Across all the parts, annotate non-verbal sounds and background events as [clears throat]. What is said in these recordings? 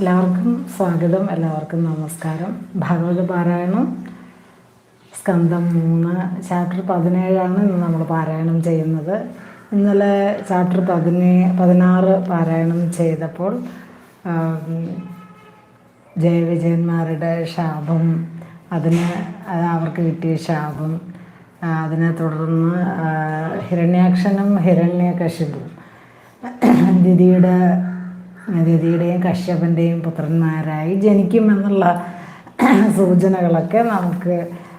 എല്ലാവർക്കും സ്വാഗതം എല്ലാവർക്കും നമസ്കാരം. ഭാഗവത പാരായണം സ്കന്ധം മൂന്ന് ചാപ്റ്റർ പതിനേഴാണ് ഇന്ന് നമ്മൾ പാരായണം ചെയ്യുന്നത്. ഇന്നലെ ചാപ്റ്റർ പതിനേ പതിനാറ് പാരായണം ചെയ്തപ്പോൾ ജയവിജയന്മാരുടെ ശാപം അതിന് അത് അവർക്ക് കിട്ടിയ ശാപം അതിനെ തുടർന്ന് ഹിരണ്യാക്ഷനും ഹിരണ്യകശിപും ദിദിയുടെ ദിദിയുടെയും കശ്യപന്റെയും പുത്രന്മാരായി ജനിക്കുമെന്നുള്ള [clears throat] സൂചനകളൊക്കെ നമുക്ക്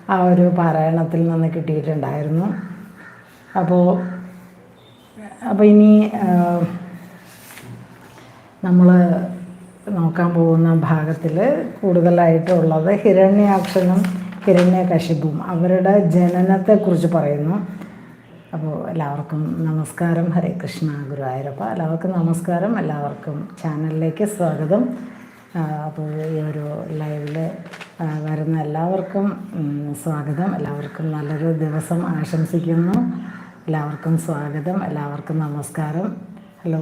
ആ ഒരു പാരായണത്തിൽ നിന്ന് കിട്ടിയിട്ടുണ്ടായിരുന്നു. അപ്പോൾ അപ്പോൾ ഇനി നമ്മൾ നോക്കാൻ പോകുന്ന ഭാഗത്തിൽ കൂടുതലായിട്ടുള്ളത് ഹിരണ്യാക്ഷനും ഹിരണ്യകശിപും അവരുടെ ജനനത്തെക്കുറിച്ച് പറയുന്നു. അപ്പോൾ എല്ലാവർക്കും നമസ്കാരം. ഹരേ കൃഷ്ണ ഗുരുവായൂരപ്പ എല്ലാവർക്കും നമസ്കാരം. എല്ലാവർക്കും ചാനലിലേക്ക് സ്വാഗതം. അപ്പോൾ ഈ ഒരു ലൈവിൽ വരുന്ന എല്ലാവർക്കും സ്വാഗതം. എല്ലാവർക്കും നല്ലൊരു ദിവസം ആശംസിക്കുന്നു. എല്ലാവർക്കും സ്വാഗതം. എല്ലാവർക്കും നമസ്കാരം. ഹലോ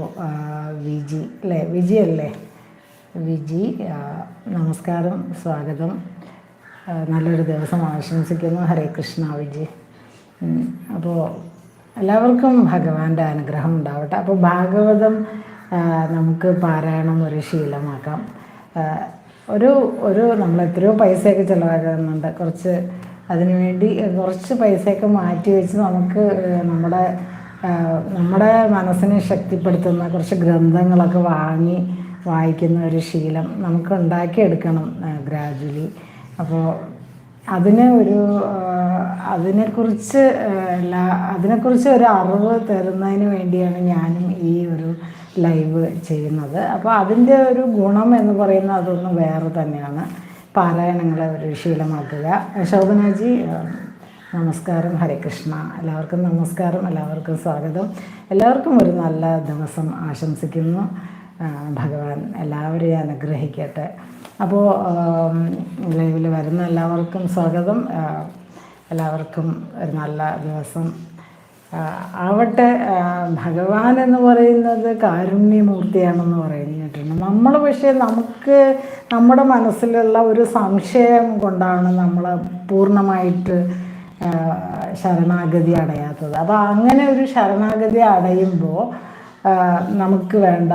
വിജി അല്ലേ? വിജി അല്ലേ? വിജി നമസ്കാരം സ്വാഗതം. നല്ലൊരു ദിവസം ആശംസിക്കുന്നു. ഹരേ കൃഷ്ണ വിജി. അപ്പോൾ എല്ലാവർക്കും ഭഗവാന്റെ അനുഗ്രഹം ഉണ്ടാവട്ടെ. അപ്പോൾ ഭാഗവതം നമുക്ക് പാരായണം ഒരു ശീലമാക്കാം. ഒരു ഒരു നമ്മൾ എത്രയോ പൈസയൊക്കെ ചിലവാക്കുന്നുണ്ട്. കുറച്ച് അതിനുവേണ്ടി കുറച്ച് പൈസയൊക്കെ മാറ്റി വെച്ച് നമുക്ക് നമ്മുടെ നമ്മുടെ മനസ്സിനെ ശക്തിപ്പെടുത്തുന്ന കുറച്ച് ഗ്രന്ഥങ്ങളൊക്കെ വാങ്ങി വായിക്കുന്ന ഒരു ശീലം നമുക്ക് ഉണ്ടാക്കിയെടുക്കണം ഗ്രാജുവലി. അപ്പോൾ അതിന് ഒരു അതിനെക്കുറിച്ച് അതിനെക്കുറിച്ച് ഒരു അറിവ് തരുന്നതിന് വേണ്ടിയാണ് ഞാനും ഈ ഒരു ലൈവ് ചെയ്യുന്നത്. അപ്പോൾ അതിന്റെ ഒരു ഗുണം എന്ന് പറയുന്നത് അതൊന്നും വേറെ തന്നെയാണ്. പാരായണങ്ങളെ ഒരു ശീലമാക്കുക. ശോഭനാജി നമസ്കാരം. ഹരികൃഷ്ണ എല്ലാവർക്കും നമസ്കാരം. എല്ലാവർക്കും സ്വാഗതം. എല്ലാവർക്കും ഒരു നല്ല ദിവസം ആശംസിക്കുന്നു. ഭഗവാൻ എല്ലാവരെയും അനുഗ്രഹിക്കട്ടെ. അപ്പോൾ ലൈവിൽ വരുന്ന എല്ലാവർക്കും സ്വാഗതം. എല്ലാവർക്കും ഒരു നല്ല ദിവസം. ആവട്ടെ ഭഗവാൻ എന്ന് പറയുന്നത് കാരുണ്യമൂർത്തിയാണെന്ന് പറഞ്ഞിട്ടുണ്ട് നമ്മൾ പക്ഷേ നമുക്ക് നമ്മുടെ മനസ്സിലുള്ള ഒരു സംശയം കൊണ്ടാണ് നമ്മൾ പൂർണമായിട്ട് ശരണാഗതി അടയാത്തത്. അപ്പോൾ അങ്ങനെ ഒരു ശരണാഗതി അടയുമ്പോൾ നമുക്ക് വേണ്ട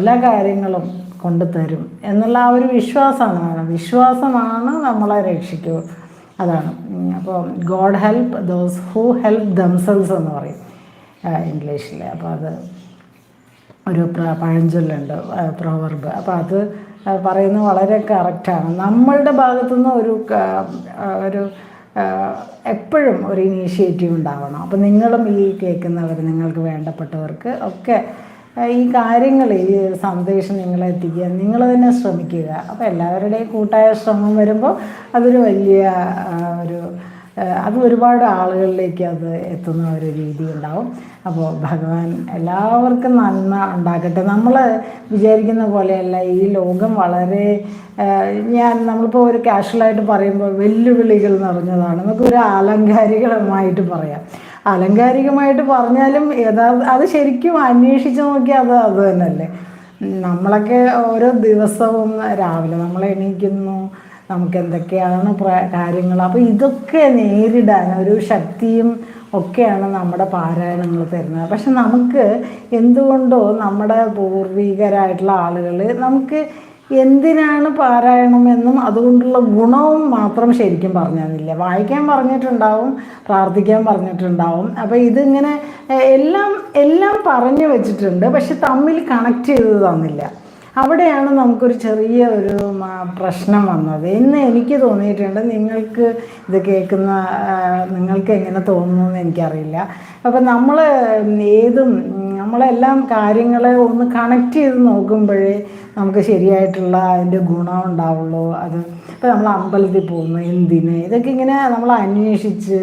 എല്ലാ കാര്യങ്ങളും കൊണ്ടു തരും എന്നുള്ള ആ ഒരു വിശ്വാസമാണ് വിശ്വാസമാണ് നമ്മളെ രക്ഷിക്കൂ അതാണ്. അപ്പോൾ God help those who help themselves എന്ന് പറയും ഇംഗ്ലീഷിൽ അപ്പോൾ അത് ഒരു പഴഞ്ചൊല്ലുണ്ട് പ്രോവർബ്. അപ്പോൾ അത് പറയുന്നത് വളരെ കറക്റ്റാണ് നമ്മളുടെ ഭാഗത്തു നിന്ന് ഒരു ഒരു എപ്പോഴും ഒരു ഇനീഷ്യേറ്റീവ് ഉണ്ടാവണം. അപ്പോൾ നിങ്ങളും ഈ കേൾക്കുന്നവർ നിങ്ങൾക്ക് വേണ്ടപ്പെട്ടവർക്ക് ഒക്കെ ഈ കാര്യങ്ങൾ ഈ സന്ദേശം നിങ്ങളെത്തിക്കുക നിങ്ങൾ തന്നെ ശ്രമിക്കുക. അപ്പോൾ എല്ലാവരുടെയും കൂട്ടായ ശ്രമം വരുമ്പോൾ അതൊരു വലിയ ഒരു അത് ഒരുപാട് ആളുകളിലേക്ക് അത് എത്തുന്ന ഒരു രീതി ഉണ്ടാവും. അപ്പോൾ ഭഗവാൻ എല്ലാവർക്കും നന്മ ഉണ്ടാക്കട്ടെ നമ്മൾ വിചാരിക്കുന്ന പോലെയല്ല ഈ ലോകം വളരെ ഞാൻ നമ്മളിപ്പോൾ ഒരു കാഷ്വലായിട്ട് പറയുമ്പോൾ വെല്ലുവിളികൾ നിറഞ്ഞതാണ്. നമുക്കൊരു ആലങ്കാരികമായിട്ട് പറയാം. ആലങ്കാരികമായിട്ട് പറഞ്ഞാലും യഥാർത്ഥ അത് ശരിക്കും അന്വേഷിച്ച് നോക്കിയാൽ അത് അത് നമ്മളൊക്കെ ഓരോ ദിവസവും രാവിലെ നമ്മൾ എണീക്കുന്നു നമുക്ക് എന്തൊക്കെയാണ് കാര്യങ്ങൾ. അപ്പോൾ ഇതൊക്കെ നേരിടാൻ ഒരു ശക്തിയും ഒക്കെയാണ് നമ്മുടെ പാരായണങ്ങൾ തരുന്നത്. പക്ഷെ നമുക്ക് എന്തുകൊണ്ടോ നമ്മുടെ പൂർവികരായിട്ടുള്ള ആളുകൾ നമുക്ക് എന്തിനാണ് പാരായണമെന്നും അതുകൊണ്ടുള്ള ഗുണവും മാത്രം ശരിക്കും പറഞ്ഞില്ല വായിക്കാൻ പറഞ്ഞിട്ടുണ്ടാവും പ്രാർത്ഥിക്കാൻ പറഞ്ഞിട്ടുണ്ടാവും. അപ്പോൾ ഇതിങ്ങനെ എല്ലാം എല്ലാം പറഞ്ഞു വെച്ചിട്ടുണ്ട് പക്ഷെ തമ്മിൽ കണക്ട് ചെയ്ത് തന്നില്ല. അവിടെയാണ് നമുക്കൊരു ചെറിയ ഒരു പ്രശ്നം വന്നത്. ഇന്ന് എനിക്ക് തോന്നിയിട്ടുണ്ട് നിങ്ങൾക്ക് ഇത് കേൾക്കുന്ന നിങ്ങൾക്ക് എങ്ങനെ തോന്നുന്നു എന്ന് എനിക്കറിയില്ല. അപ്പം നമ്മൾ ഏതും നമ്മളെല്ലാം കാര്യങ്ങളെ ഒന്ന് കണക്ട് ചെയ്ത് നോക്കുമ്പോഴേ നമുക്ക് ശരിയായിട്ടുള്ള അതിന്റെ ഗുണം ഉണ്ടാവുള്ളൂ. അത് ഇപ്പോൾ നമ്മൾ അമ്പലത്തിൽ പോകുന്നു എന്തിന്? ഇതൊക്കെ ഇങ്ങനെ നമ്മൾ അന്വേഷിച്ച്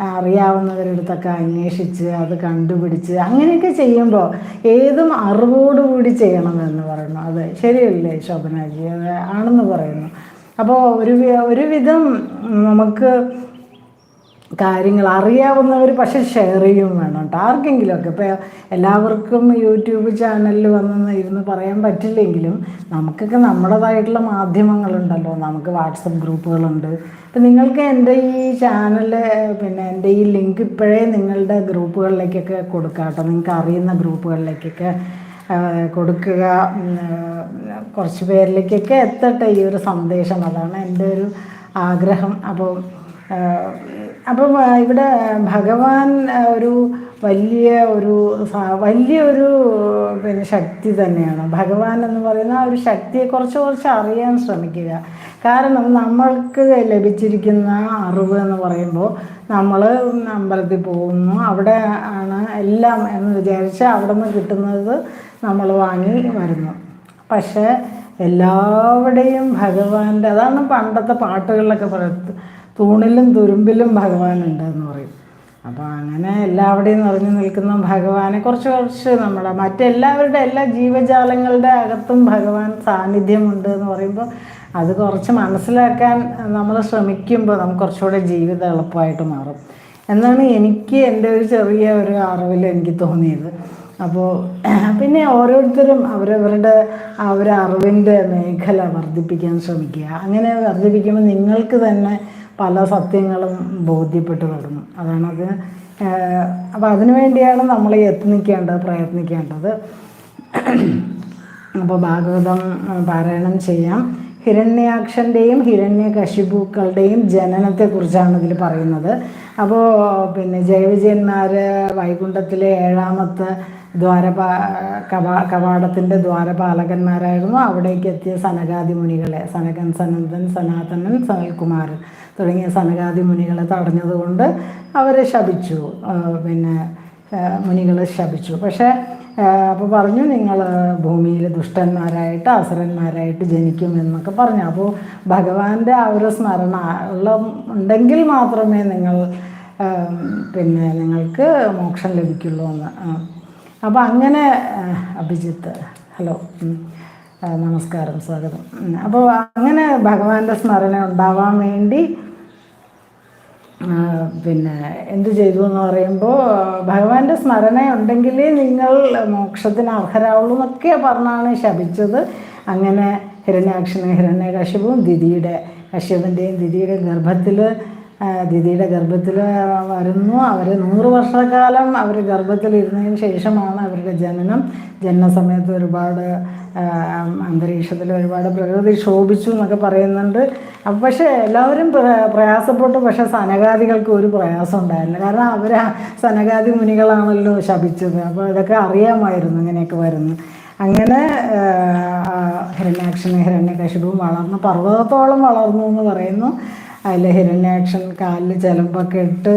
അറിയാവുന്നവരടുത്തൊക്കെ അന്വേഷിച്ച് അത് കണ്ടുപിടിച്ച് അങ്ങനെയൊക്കെ ചെയ്യുമ്പോൾ ഏതും അറിവോടുകൂടി ചെയ്യണമെന്ന് പറയുന്നു. അത് ശരിയല്ലേ ശോഭനാജി? അത് ആണെന്ന് പറയുന്നു. അപ്പോൾ ഒരു ഒരു ഒരുവിധം നമുക്ക് കാര്യങ്ങൾ അറിയാവുന്നവർ പക്ഷെ ഷെയർ ചെയ്യും വേണം കേട്ടോ ആർക്കെങ്കിലുമൊക്കെ ഇപ്പോൾ എല്ലാവർക്കും യൂട്യൂബ് ചാനലിൽ വന്ന് ഇരുന്ന് പറയാൻ പറ്റില്ലെങ്കിലും നമുക്കൊക്കെ നമ്മുടേതായിട്ടുള്ള മാധ്യമങ്ങളുണ്ടല്ലോ. നമുക്ക് വാട്സപ്പ് ഗ്രൂപ്പുകളുണ്ട്. ഇപ്പം നിങ്ങൾക്ക് എന്റെ ഈ ചാനൽ പിന്നെ എന്റെ ഈ ലിങ്ക് ഇപ്പോഴേ നിങ്ങളുടെ ഗ്രൂപ്പുകളിലേക്കൊക്കെ കൊടുക്കാം കേട്ടോ നിങ്ങൾക്ക് അറിയുന്ന ഗ്രൂപ്പുകളിലേക്കൊക്കെ കൊടുക്കുക. കുറച്ച് പേരിലേക്കൊക്കെ എത്തട്ടെ ഈ ഒരു സന്ദേശം. അതാണ് എന്റെ ഒരു ആഗ്രഹം. അപ്പോൾ അപ്പം ഇവിടെ ഭഗവാൻ ഒരു വലിയ ഒരു വലിയ ഒരു പിന്നെ ശക്തി തന്നെയാണ്. ഭഗവാൻ എന്ന് പറയുന്ന ആ ഒരു ശക്തിയെ കുറച്ച് കുറച്ച് അറിയാൻ ശ്രമിക്കുക. കാരണം നമ്മൾക്ക് ലഭിച്ചിരിക്കുന്ന അറിവ് എന്ന് പറയുമ്പോൾ നമ്മൾ അമ്പലത്തിൽ പോകുന്നു. അവിടെ ആണ് എല്ലാം എന്ന് വിചാരിച്ച് അവിടെ നിന്ന് കിട്ടുന്നത് നമ്മൾ വാങ്ങി വരുന്നു. പക്ഷേ എല്ലാവരുടെയും ഭഗവാന്റെ അതാണ് പണ്ടത്തെ പാട്ടുകളിലൊക്കെ പറയുന്നത് തൂണിലും തുരുമ്പിലും എന്ന് പറയും. അപ്പോൾ അങ്ങനെ എല്ലാവിടെയും നിറഞ്ഞു നിൽക്കുന്ന ഭഗവാനെ കുറച്ച് കുറച്ച് നമ്മുടെ മറ്റെല്ലാവരുടെ എല്ലാ ജീവജാലങ്ങളുടെ അകത്തും ഭഗവാൻ സാന്നിധ്യമുണ്ട് എന്ന് പറയുമ്പോൾ അത് കുറച്ച് മനസ്സിലാക്കാൻ നമ്മൾ ശ്രമിക്കുമ്പോൾ നമുക്ക് കുറച്ചുകൂടെ ജീവിതം എളുപ്പമായിട്ട് മാറും. എന്നാണ് എനിക്ക് എന്റെ ഒരു ചെറിയ ഒരു അറിവിൽ എനിക്ക് തോന്നിയത്. അപ്പോൾ പിന്നെ ഓരോരുത്തരും അവരവരുടെ അറിവിന്റെ മേഖല വർദ്ധിപ്പിക്കാൻ ശ്രമിക്കുക. അങ്ങനെ വർദ്ധിപ്പിക്കുമ്പോൾ നിങ്ങൾക്ക് തന്നെ പല സത്യങ്ങളും ബോധ്യപ്പെട്ട് തുടങ്ങും അതാണത്. അപ്പോൾ അതിനു വേണ്ടിയാണ് നമ്മൾ യത്നിക്കേണ്ടത് പ്രയത്നിക്കേണ്ടത്. അപ്പോൾ ഭാഗവതം പാരായണം ചെയ്യാം. ഹിരണ്യാക്ഷന്റെയും ഹിരണ്യകശിപുക്കളുടെയും ജനനത്തെക്കുറിച്ചാണ് ഇതിൽ പറയുന്നത്. അപ്പോൾ പിന്നെ ജയവിജയന്മാർ വൈകുണ്ഠത്തിലെ ഏഴാമത്തെ ദ്വാരപാ കവാ കവാടത്തിന്റെ ദ്വാരപാലകന്മാരായിരുന്നു. അവിടേക്ക് എത്തിയ സനകാദി മുനികളെ സനകൻ സനന്ദൻ സനാതനൻ സനൽകുമാരൻ. തുടങ്ങിയ സനകാദി മുനികളെ തടഞ്ഞതുകൊണ്ട് അവരെ ശപിച്ചു. പിന്നെ മുനികളെ ശപിച്ചു. പക്ഷേ അപ്പോൾ പറഞ്ഞു നിങ്ങൾ ഭൂമിയിൽ ദുഷ്ടന്മാരായിട്ട് അസുരന്മാരായിട്ട് ജനിക്കും എന്നൊക്കെ പറഞ്ഞു. അപ്പോൾ ഭഗവാന്റെ ആ ഒരു സ്മരണ ഉള്ള ഉണ്ടെങ്കിൽ മാത്രമേ നിങ്ങൾ പിന്നെ നിങ്ങൾക്ക് മോക്ഷം ലഭിക്കുള്ളൂ എന്ന്. അപ്പോൾ അങ്ങനെ അഭിജിത്ത് ഹലോ നമസ്കാരം സ്വാഗതം. അപ്പോൾ അങ്ങനെ ഭഗവാന്റെ സ്മരണ ഉണ്ടാവാൻ വേണ്ടി പിന്നെ എന്ത് ചെയ്തു എന്ന് പറയുമ്പോൾ ഭഗവാന്റെ സ്മരണ ഉണ്ടെങ്കിലേ നിങ്ങൾ മോക്ഷത്തിന് അർഹരാവുള്ളൂ എന്നൊക്കെ പറഞ്ഞാണ് ശപിച്ചത്. അങ്ങനെ ഹിരണ്യാക്ഷനും ഹിരണ്യകശിപും ദിദിയുടെ കശ്യപന്റെയും ദിദിയുടെയും ഗർഭത്തിൽ ദിദിയുടെ ഗർഭത്തിൽ വരുന്നു. അവർ നൂറ് വർഷക്കാലം അവർ ഗർഭത്തിലിരുന്നതിന് ശേഷമാണ് അവരുടെ ജനനം. ജനനസമയത്ത് ഒരുപാട് അന്തരീക്ഷത്തിൽ ഒരുപാട് പ്രകൃതി ക്ഷോഭിച്ചു എന്നൊക്കെ പറയുന്നുണ്ട്. പക്ഷേ എല്ലാവരും പ്ര- പ്രയാസപ്പെട്ടു. പക്ഷേ സനകാദികൾക്ക് ഒരു പ്രയാസം ഉണ്ടായിരുന്നില്ല. കാരണം അവർ സനകാദി മുനികളാണല്ലോ ശപിച്ചത്. അപ്പോൾ ഇതൊക്കെ അറിയാമായിരുന്നു ഇങ്ങനെയൊക്കെ വരുന്നു അങ്ങനെ ഹിരണ്യാക്ഷനും ഹിരണ്യകശിപും വളർന്നു പർവതത്തോളം വളർന്നു എന്ന് പറയുന്നു. അതിൽ ഹിരണ്യാക്ഷൻ കാലിൽ ചിലമ്പൊക്കെ ഇട്ട്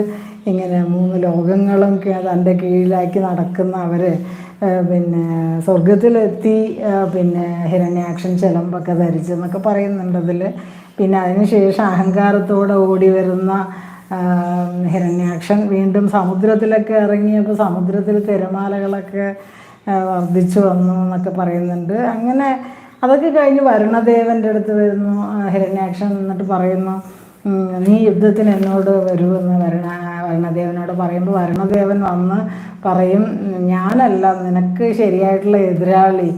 ഇങ്ങനെ മൂന്ന് ലോകങ്ങളും തന്റെ കീഴിലാക്കി നടക്കുന്ന അവർ പിന്നെ സ്വർഗത്തിലെത്തി പിന്നെ ഹിരണ്യാക്ഷൻ ചിലമ്പൊക്കെ ധരിച്ചെന്നൊക്കെ പറയുന്നുണ്ടതിൽ പിന്നെ അതിനുശേഷം അഹങ്കാരത്തോടെ ഓടി വരുന്ന ഹിരണ്യാക്ഷൻ വീണ്ടും സമുദ്രത്തിലൊക്കെ ഇറങ്ങിയപ്പോൾ സമുദ്രത്തിൽ തിരമാലകളൊക്കെ വർദ്ധിച്ചു വന്നു എന്നൊക്കെ പറയുന്നുണ്ട്. അങ്ങനെ അതൊക്കെ കഴിഞ്ഞ് വരുണദേവന്റെ അടുത്ത് വരുന്നു. ഹിരണ്യാക്ഷൻ എന്നിട്ട് പറയുന്നു നീ യുദ്ധത്തിന് എന്നോട് വരുമെന്ന് വരണ വരണദേവനോട് പറയുമ്പോൾ വരണദേവൻ വന്ന് പറയും ഞാനല്ല നിനക്ക് ശരിയായിട്ടുള്ള എതിരാളി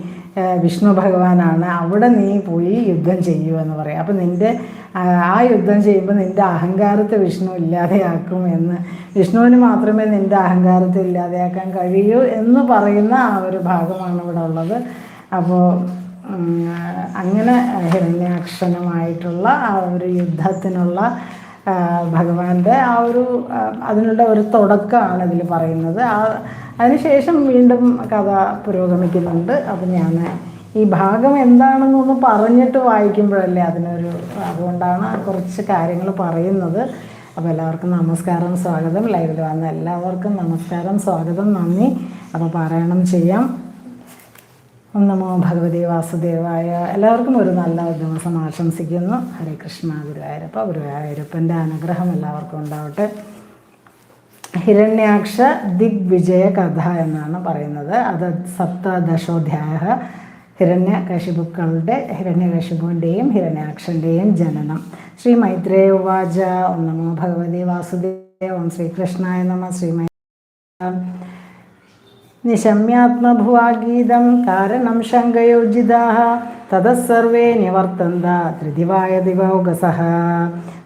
വിഷ്ണു ഭഗവാനാണ്. അവിടെ നീ പോയി യുദ്ധം ചെയ്യൂ എന്ന് പറയും. അപ്പം നിന്റെ ആ, യുദ്ധം ചെയ്യുമ്പോൾ നിന്റെ അഹങ്കാരത്തെ വിഷ്ണു ഇല്ലാതെയാക്കും എന്ന്. വിഷ്ണുവിന് മാത്രമേ നിന്റെ അഹങ്കാരത്തെ ഇല്ലാതെയാക്കാൻ കഴിയൂ എന്ന് പറയുന്ന ആ ഒരു ഭാഗമാണ് ഇവിടെ ഉള്ളത്. അപ്പോൾ അങ്ങനെ ഹിരണ്യാക്ഷനുമായിട്ടുള്ള ആ ഒരു യുദ്ധത്തിനുള്ള ഭഗവാന്റെ ആ ഒരു അതിനുള്ള ഒരു തുടക്കമാണ് ഇതിൽ പറയുന്നത്. ആ അതിനുശേഷം വീണ്ടും കഥ പുരോഗമിക്കുന്നുണ്ട്. അപ്പം ഞാൻ ഈ ഭാഗം എന്താണെന്നൊന്ന് പറഞ്ഞിട്ട് വായിക്കുമ്പോഴല്ലേ അതിനൊരു അതുകൊണ്ടാണ് കുറച്ച് കാര്യങ്ങൾ പറയുന്നത്. അപ്പോൾ എല്ലാവർക്കും നമസ്കാരം സ്വാഗതം. ലൈവിൽ വന്ന എല്ലാവർക്കും നമസ്കാരം സ്വാഗതം നന്ദി. അപ്പോൾ പാരായണം ചെയ്യാം. ഓം നമോ ഭഗവതി വാസുദേവായ എല്ലാവർക്കും ഒരു നല്ല ദിവസം ആശംസിക്കുന്നു. ഹരേ കൃഷ്ണ ഗുരുവായൂരപ്പ ഗുരുവായൂരപ്പന്റെ അനുഗ്രഹം എല്ലാവർക്കും ഉണ്ടാവട്ടെ. ഹിരണ്യാക്ഷ ദിഗ്വിജയ കഥ എന്നാണ് പറയുന്നത്. അത് സപ്തദശോധ്യായ ഹിരണ്യകശിപുക്കളുടെ ഹിരണ്യകശിപുവിന്റെയും ഹിരണ്യാക്ഷന്റെയും ജനനം. ശ്രീ മൈത്രേയ ഉവാച ഓം നമോ ഭഗവതി വാസുദേവ ഓം ശ്രീകൃഷ്ണായ നമ നിശമ്യാത്മഭുവാഗീതം निशम्यात्मभुवागीदं कारणं शङ्कयोजिताः, ततः सर्वे निवर्तन्त त्रिदिवाय दिवौगसः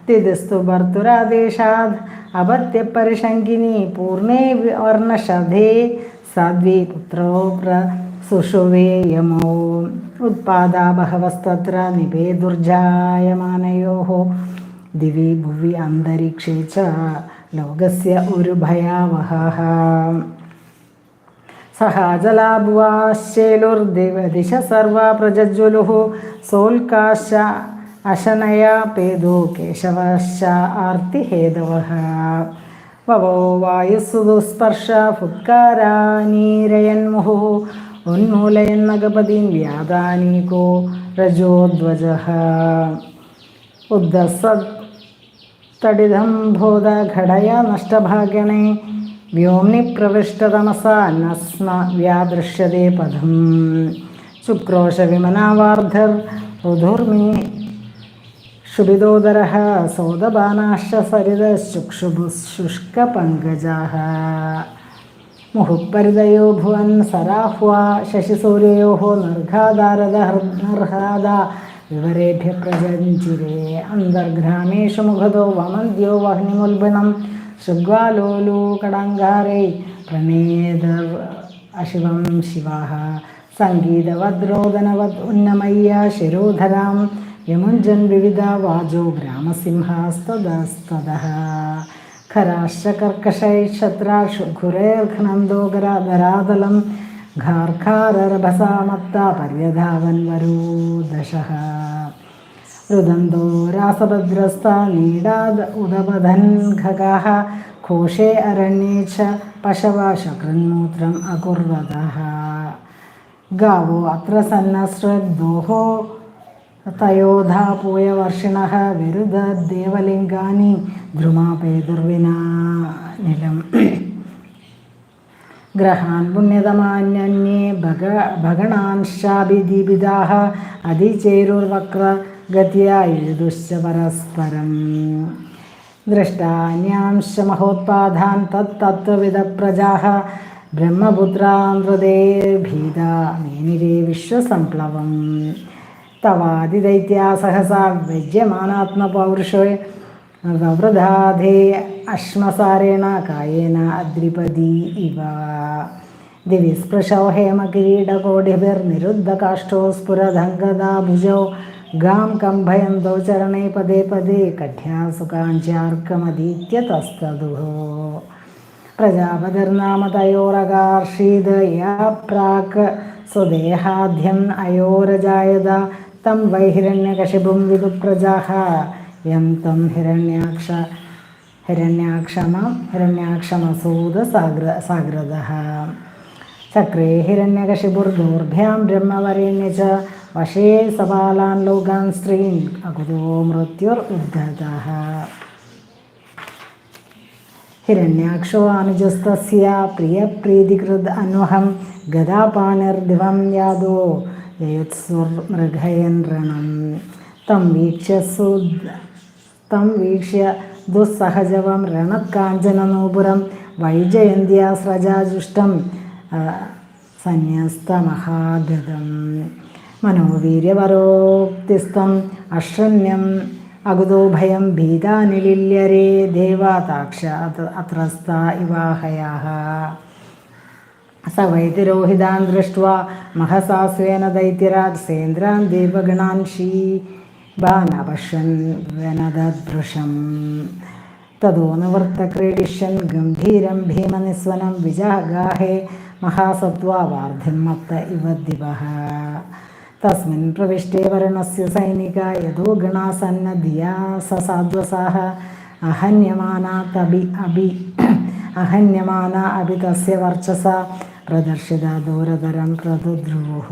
तिदिस्तु भर्तुरादेशाद् अपत्यपरिशङ्किनी पूर्णे वर्णशधे, साध्वी पुत्रो प्र सुषुवे यमौ। उत्पादा बहवस्तत्र निभेदुर्जायमानयोः दिवि भुवि अन्तरिक्षे च लोकस्य उरुभयावहः। സഹാജലാഭുവാശ്ചേലുർദിവദിശ സർവ പ്രജ്വലുः സോൽക്കാശ അശനയാ പേദോ കേശവശ്ച ആർത്തിഹേതവः വവോ വായുസ്സു ദുസ്പർശ ഫുത്കാരാനീരയന്മുഹുः ഉന്മൂലയന്നഗപതിൻ വ്യാദാനീകോ രജോധ്വജः ഉദ്ദസത്തടിതം ബോധഘടയ നഷ്ടഭാഗണേ व्योम्निप्रविष्टतमसा न स्म व्यादृश्यते पदं शुक्रोशविमनावार्धर्धुर्मि क्षुभिदोदरः सोदबानाश्च सरिदशुक्षुभुशुष्कपङ्कजाः मुहुः परिदयो भुवन् सराह्वा नर्घादारद नर्घादारदहर्नर्हादा विवरेभ्य प्रजञ्जिरे अन्तर्घ्रामेषु मुखदो वमन्त्यो वह्निमुल्बिणम् शृग्वालोलूकडाङ्गारे प्रणेदर् अशिवं शिवाः सङ्गीतवद्रोदनवत् उन्नमय्या शिरोधरां यमुञ्जन् विविधा वाजो ग्रामसिंहास्तदस्तदः खराश्च कर्कशैक्षत्राशु घुरैर्घ्नन्दोगराधरादलं घार्खाररभसामत्ता पर्यधावन्वरो दशः रुदन्तो रासभद्रस्ता नीडाद उदबधन् खगाः कोशे अरण्ये च पशवा शकृन्मूत्रम् अकुर्वतः गावो अत्र सन्नस्रद्दोः തയോധാപൂയവർഷിണഃ വിരുദ്ധദേവലിംഗാനി ധ്രുമാപേതുർവിനാ നിലം ഗ്രഹാൻ പുണ്യതമാന്യന്യേ ഭഗ ഭഗണാൻശാഭിദീപിതാः അതിചേരുർവക്രഗത്യാ യദുശ്ച പരസ്പരം. ദൃഷ്ടാന്यांश മഹോത്പാദാൻ തത്തത്വവിദപ്രജാः ബ്രഹ്മപുത്രാന്തൃതേർഭീത മേനിരേ വിശ്വസംപ്ലവം. തവാദിദൈത്യാ സഹസാ വ്യജ്യമാനാത്മപൗരുഷോ വവൃധാധേ അശ്മസാരേണ കായേന അദ്രിപതി ഇവ. ദിവി സ്പൃശോ ഹേമകിരീടകോടിഭിർനിരുദ്ധകാഷ്ഠോ സ്ഫുരധങ്കദാ ഭുജോ ഗാം കംഭയന്തോ पदे പ്രജാപതിർനാമ തയോരകാർഷീത് യാ പ്രാക് സ്വദേഹാദ്യം അയോരജായത തം വൈ ഹിരണ്യകശിപും വിദുപ്രജാഹ യം തം ഹിരണ്യാക്ഷ ഹിരണ്യാക്ഷമ ഹിരണ്യാക്ഷമസൂത സാഗ്ര സാഗ്രത ചക്രേ ഹിരണ്യകശിപുർദൂർഭ്യാം ബ്രഹ്മവരേണ്യ ച വശേ സപാലാൻ ലോകാൻ സ്ത്രീൻ അകുതോ മൃത്യുർ ഉദ്ധത. ഹിരണ്യാക്ഷോ അനുജസ്തസ്യ പ്രിയപ്രീതികൃത് അന്വഹം ഗതാപാനിർദിവം യാദോ യയുത്സുർമൃഗയൻ ഋണം തം വീക്ഷ്യ സു തം വീക്ഷ്യ ദുസ്സഹജവം രണത്കാഞ്ചനനൂപുരം വൈജയന്ത്യ സ്രജാജുഷ്ടം സന്യസ്തമഹാഗതം. മനോവീര്യപരോക്തിസ്തം അക്ഷമ്യം അകുതോ ഭയം ഭീതാനിലില്യരേ ദേവാതാക്ഷ അത്രസ്ത ഇവാഹയാഹ. സ വൈതിരോഹിതാൻ ദൃഷ്ട മഹസാസ്വേന ദൈത്യരാജ് സേന്ദ്രാൻ ദേവഗണാൻ ശീ ബാനപശ്യൻ വനദദൃശം തതോ നിവൃത്തക്രീഡിഷ്യൻ ഗംഭീരം ഭീമനിസ്വനം വിജാഗാഹേ മഹാസത്വാവാർധിമത്ത ഇവ ദിവ तस्मिन् प्रविष्टे वर्णस्य सैनिका यदो गणासन्नधिया स साध्वसाः अहन्यमाना तबि अभि अहन्यमाना अपि तस्य वर्चसा प्रदर्शिता दूरतरं प्रदुध्रुवुः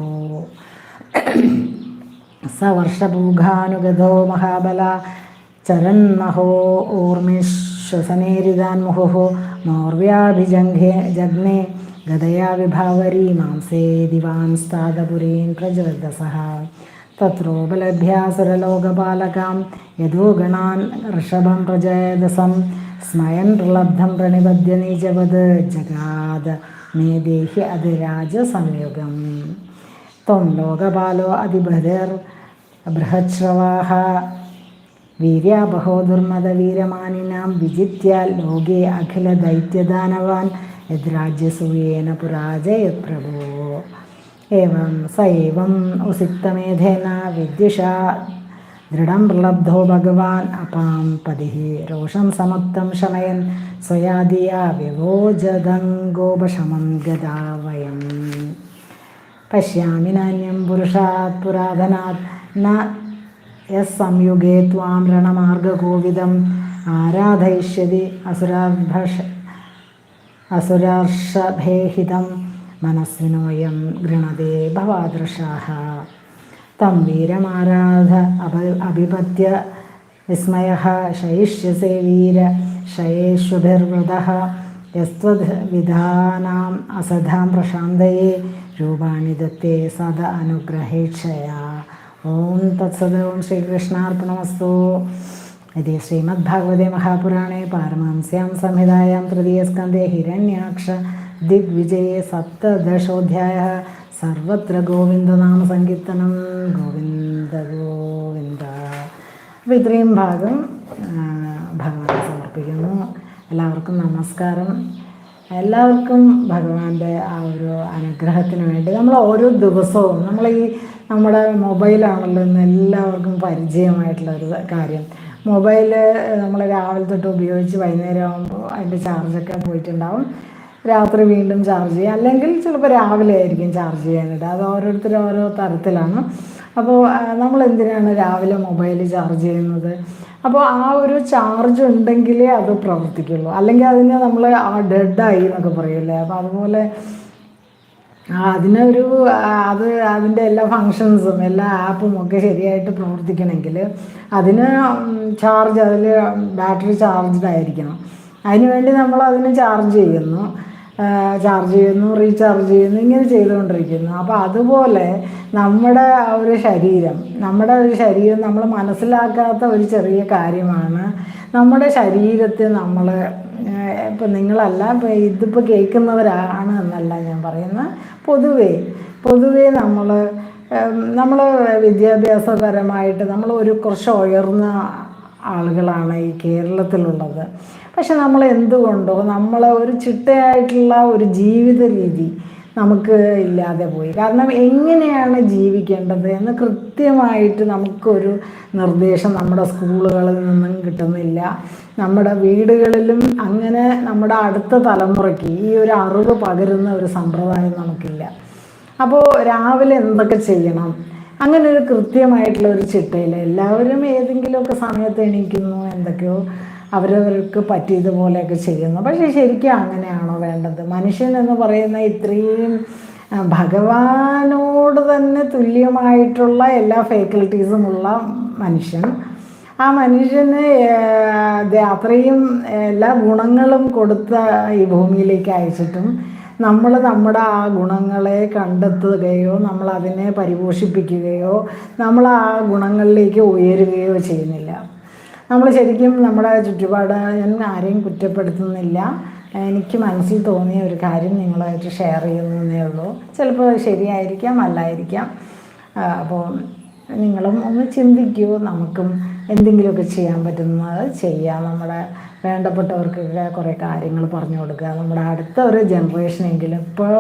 स वर्षपूघानुगतो महाबला चरन्महो ऊर्मिश्वसनेरिदान्मुहुः मौर्व्याभिजङ्घे जग्ने गदया विभावरी मांसे दिवांस्तादपुरीं प्रज्वलदसः तत्रोपलभ्या सुरलोकपालकां यदो गणान् ऋषभं प्रजयदसं स्मयन् प्रलब्धं प्रणिबध्य नीचवद् जगाद मे देहि अधिराजसंयुगं त्वं लोकपालो अधिबहिर् बृहच्छ्रवाः वीर्याबहो दुर्मदवीरमानिनां विजित्य लोके अखिलदैत्यदानवान् यद्राज्यसूयेन पुरा जयप्रभो एवं स एवम् उसिक्तमेधेन विद्युषा दृढं प्रलब्धो भगवान् अपां पदिः रोषं समत्तं शमयन् स्वया दिया व्यवोजदङ्गोपशमं गदा वयम् पश्यामि नान्यं पुरुषात् पुराधनात् न यः संयुगे त्वां रणमार्गकोविदम् आराधयिष्यति असुराभष അസുരാർഷഭേഹിതം മനസ്സിനോയം ഗൃണതേ ഭവാദൃശാഹ തം വീരമാരാധ അപ അഭിപത്യ വിസ്മയ ശൈഷ്യസേ വീര ശയേഷുഭിർവൃത യസ്ത്വവിധാനാം അസധാം പ്രശാന്തയെ രൂപാണി ദത്തേ സദ അനുഗ്രഹേക്ഷയ ഓം തത്സദ ഓം ശ്രീകൃഷ്ണാർപ്പണമസ്തു इति श्रीमद्भागवते महापुराणे पारमांस्यां संहितायां तृतीयस्कन्धे हिरण्याक्ष ദിഗ്വിജയെ സപ്തദശോധ്യായ സർവത്ര ഗോവിന്ദനാമസങ്കീർത്തനം ഗോവിന്ദ ഗോവിന്ദ അപ്പോൾ ഇത്രയും ഭാഗം ഭഗവാൻ സമർപ്പിക്കുന്നു എല്ലാവർക്കും നമസ്കാരം എല്ലാവർക്കും ഭഗവാന്റെ ആ ഒരു അനുഗ്രഹത്തിന് വേണ്ടി നമ്മൾ ഓരോ ദിവസവും നമ്മൾ ഈ നമ്മുടെ മൊബൈലാണല്ലോ ഇന്ന് എല്ലാവർക്കും പരിചയമായിട്ടുള്ള ഒരു കാര്യം മൊബൈൽ നമ്മൾ രാവിലെ തൊട്ട് ഉപയോഗിച്ച് വൈകുന്നേരം ആകുമ്പോൾ അതിന്റെ ചാർജൊക്കെ പോയിട്ടുണ്ടാവും. രാത്രി വീണ്ടും ചാർജ് ചെയ്യുക അല്ലെങ്കിൽ ചിലപ്പോൾ രാവിലെ ആയിരിക്കും ചാർജ് ചെയ്യാനായിട്ട് അത് ഓരോരുത്തർ ഓരോ തരത്തിലാണ്. അപ്പോൾ നമ്മൾ എന്തിനാണ് രാവിലെ മൊബൈൽ ചാർജ് ചെയ്യുന്നത്? അപ്പോൾ ആ ഒരു ചാർജ് ഉണ്ടെങ്കിലേ അത് പ്രവർത്തിക്കുള്ളൂ. അല്ലെങ്കിൽ അതിനെ നമ്മൾ ആ ഡെഡായി എന്നൊക്കെ പറയില്ലേ അപ്പോൾ അതുപോലെ അതിനൊരു അത് അതിന്റെ എല്ലാ ഫങ്ഷൻസും എല്ലാ ആപ്പും ഒക്കെ ശരിയായിട്ട് പ്രവർത്തിക്കണമെങ്കിൽ അതിന് ചാർജ് അതിൽ ബാറ്ററി ചാർജ്ഡ് ആയിരിക്കണം. അതിനുവേണ്ടി നമ്മൾ അതിന് ചാർജ് ചെയ്യുന്നു. ചാർജ് ചെയ്യുന്നു റീചാർജ് ചെയ്യുന്നു ഇങ്ങനെ ചെയ്തുകൊണ്ടിരിക്കുന്നു. അപ്പോൾ അതുപോലെ നമ്മുടെ ഒരു ശരീരം നമ്മുടെ ഒരു ശരീരം നമ്മൾ മനസ്സിലാക്കാത്ത ഒരു ചെറിയ കാര്യമാണ് നമ്മുടെ ശരീരത്തെ നമ്മൾ ഇപ്പം നിങ്ങളല്ല ഇതിപ്പോൾ കേൾക്കുന്നവരാണ് എന്നല്ല ഞാൻ പറയുന്നത് പൊതുവേ പൊതുവേ നമ്മൾ നമ്മൾ വിദ്യാഭ്യാസപരമായിട്ട് നമ്മൾ ഒരു കുറച്ച് ഉയർന്ന ആളുകളാണ് ഈ കേരളത്തിലുള്ളത്. പക്ഷെ നമ്മൾ എന്തുകൊണ്ടോ നമ്മൾ ഒരു ചിട്ടയായിട്ടുള്ള ഒരു ജീവിത രീതി നമുക്ക് ഇല്ലാതെ പോയി. കാരണം എങ്ങനെയാണ് ജീവിക്കേണ്ടത് എന്ന് കൃത്യമായിട്ട് നമുക്കൊരു നിർദ്ദേശം നമ്മുടെ സ്കൂളുകളിൽ നിന്നും കിട്ടുന്നില്ല. നമ്മുടെ വീടുകളിലും അങ്ങനെ നമ്മുടെ അടുത്ത തലമുറയ്ക്ക് ഈ ഒരു അറിവ് പകരുന്ന ഒരു സമ്പ്രദായം നമുക്കില്ല. അപ്പോൾ രാവിലെ എന്തൊക്കെ ചെയ്യണം? അങ്ങനെ ഒരു കൃത്യമായിട്ടുള്ള ഒരു ചിട്ടയിൽ എല്ലാവരും ഏതെങ്കിലുമൊക്കെ സമയത്ത് എണീക്കുന്നു എന്തൊക്കെയോ അവരവർക്ക് പറ്റിയതുപോലെയൊക്കെ ചെയ്യുന്നു. പക്ഷേ ശരിക്കും അങ്ങനെയാണോ വേണ്ടത്? മനുഷ്യൻ എന്ന് പറയുന്ന ഇത്രയും ഭഗവാനോട് തന്നെ തുല്യമായിട്ടുള്ള എല്ലാ ഫേക്കൽറ്റീസുമുള്ള മനുഷ്യൻ. ആ മനുഷ്യന് അത്രയും എല്ലാ ഗുണങ്ങളും കൊടുത്ത ഈ ഭൂമിയിലേക്ക് അയച്ചിട്ടും നമ്മൾ നമ്മുടെ ആ ഗുണങ്ങളെ കണ്ടെത്തുകയോ നമ്മൾ അതിനെ പരിപോഷിപ്പിക്കുകയോ നമ്മൾ ആ ഗുണങ്ങളിലേക്ക് ഉയരുകയോ ചെയ്യുന്നില്ല. നമ്മൾ ശരിക്കും നമ്മുടെ ചുറ്റുപാട് ഞാൻ ആരെയും കുറ്റപ്പെടുത്തുന്നില്ല. എനിക്ക് മനസ്സിൽ തോന്നിയ ഒരു കാര്യം നിങ്ങളായിട്ട് ഷെയർ ചെയ്യുന്നതേ ഉള്ളൂ. ചിലപ്പോൾ ശരിയായിരിക്കാം അല്ലായിരിക്കാം. അപ്പോൾ നിങ്ങളും ഒന്ന് ചിന്തിക്കൂ നമുക്കും എന്തെങ്കിലുമൊക്കെ ചെയ്യാൻ പറ്റുന്നത് ചെയ്യാം. നമ്മുടെ വേണ്ടപ്പെട്ടവർക്കൊക്കെ കുറേ കാര്യങ്ങൾ പറഞ്ഞു കൊടുക്കുക. നമ്മുടെ അടുത്ത ഒരു ജനറേഷനെങ്കിലും ഇപ്പോൾ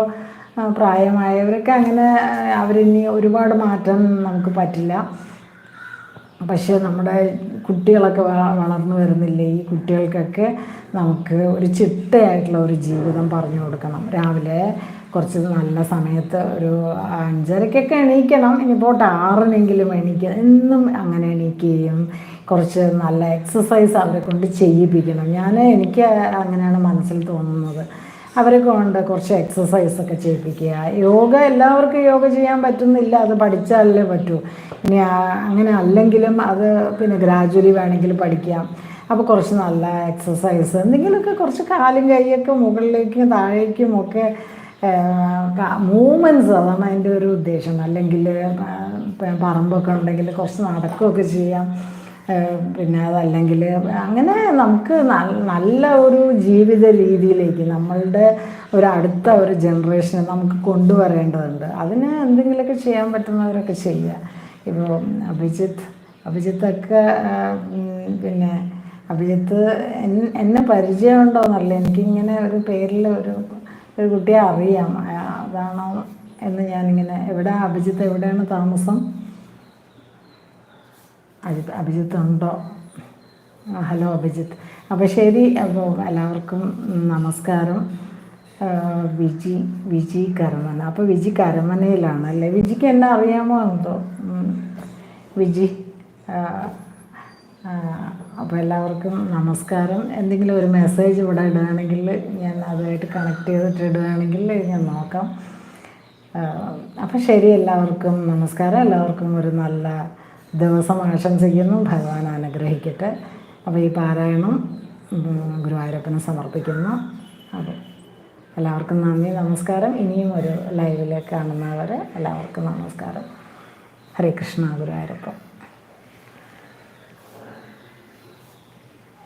പ്രായമായവരൊക്കെ അങ്ങനെ അവരിനി ഒരുപാട് മാറ്റം നമുക്ക് പറ്റില്ല. പക്ഷേ നമ്മുടെ കുട്ടികളൊക്കെ വളർന്നു വരുന്നില്ലേ? ഈ കുട്ടികൾക്കൊക്കെ നമുക്ക് ഒരു ചിട്ടയായിട്ടുള്ള ഒരു ജീവിതം പറഞ്ഞു കൊടുക്കണം. രാവിലെ കുറച്ച് നല്ല സമയത്ത് ഒരു അഞ്ചരക്കൊക്കെ എണീക്കണം. ഇനി പോട്ടെ ആറിനെങ്കിലും എണീക്കുക എന്നും അങ്ങനെ എണീക്കുകയും കുറച്ച് നല്ല എക്സസൈസ് അവരെ കൊണ്ട് ചെയ്യിപ്പിക്കണം. ഞാൻ എനിക്ക് അങ്ങനെയാണ് മനസ്സിൽ തോന്നുന്നത്. അവരെ കൊണ്ട് കുറച്ച് എക്സസൈസ് ഒക്കെ ചെയ്യിപ്പിക്കുക. യോഗ എല്ലാവർക്കും യോഗ ചെയ്യാൻ പറ്റുന്നില്ല അത് പഠിച്ചാലേ പറ്റൂ. ഇനി അങ്ങനെ അല്ലെങ്കിലും അത് പിന്നെ ഗ്രാജുവലി വേണമെങ്കിൽ പഠിക്കാം. അപ്പോൾ കുറച്ച് നല്ല എക്സസൈസ് എന്തെങ്കിലുമൊക്കെ കുറച്ച് കാലും കൈയൊക്കെ മുകളിലേക്കും താഴേക്കും ഒക്കെ മൂമെന്റ്സ് അതാണ് അതിന്റെ ഒരു ഉദ്ദേശം. അല്ലെങ്കിൽ പറമ്പൊക്കെ ഉണ്ടെങ്കിൽ കുറച്ച് നടക്കുകയൊക്കെ ചെയ്യാം. പിന്നെ അതല്ലെങ്കിൽ അങ്ങനെ നമുക്ക് നല്ല ഒരു ജീവിത രീതിയിലേക്ക് നമ്മളുടെ ഒരു അടുത്ത ഒരു ജനറേഷനെ നമുക്ക് കൊണ്ടുവരേണ്ടതുണ്ട്. അതിന് എന്തെങ്കിലുമൊക്കെ ചെയ്യാൻ പറ്റുന്നവരൊക്കെ ചെയ്യുക. ഇപ്പോൾ അഭിജിത്ത് അഭിജിത്തൊക്കെ പിന്നെ അഭിജിത്ത് എന്നെ പരിചയമുണ്ടോയെന്നല്ല എനിക്കിങ്ങനെ ഒരു പേരിൽ ഒരു ഒരു കുട്ടിയെ അറിയാം. അതാണോ എന്ന് ഞാനിങ്ങനെ എവിടെ അഭിജിത്ത്? എവിടെയാണ് താമസം? അഭിജിത്ത് ഉണ്ടോ? ഹലോ അഭിജിത്ത്. അപ്പോൾ ശരി അപ്പോൾ എല്ലാവർക്കും നമസ്കാരം. വിജി വിജി കരമന. അപ്പോൾ വിജി കരമനയിലാണ് അല്ലേ? വിജിക്ക് എന്നെ അറിയാമോ എന്തോ? വിജി അപ്പോൾ എല്ലാവർക്കും നമസ്കാരം. എന്തെങ്കിലും ഒരു മെസ്സേജ് ഇവിടെ ഇടുകയാണെങ്കിൽ ഞാൻ അതുമായിട്ട് കണക്ട് ചെയ്തിട്ട് ഇടുകയാണെങ്കിൽ ഞാൻ നോക്കാം. അപ്പം ശരി എല്ലാവർക്കും നമസ്കാരം. എല്ലാവർക്കും ഒരു നല്ല ദിവസം ആശംസിക്കുന്നു. ഭഗവാൻ അനുഗ്രഹിക്കട്ടെ. അപ്പോൾ ഈ പാരായണം ഗുരുവായൂരപ്പനെ സമർപ്പിക്കുന്നു. അതെ. എല്ലാവർക്കും നന്ദി നമസ്കാരം. ഇനിയും ഒരു ലൈവിലേക്ക് കാണുന്നവരെ എല്ലാവർക്കും നമസ്കാരം. ഹരേ കൃഷ്ണ ഗുരുവായൂരപ്പൻ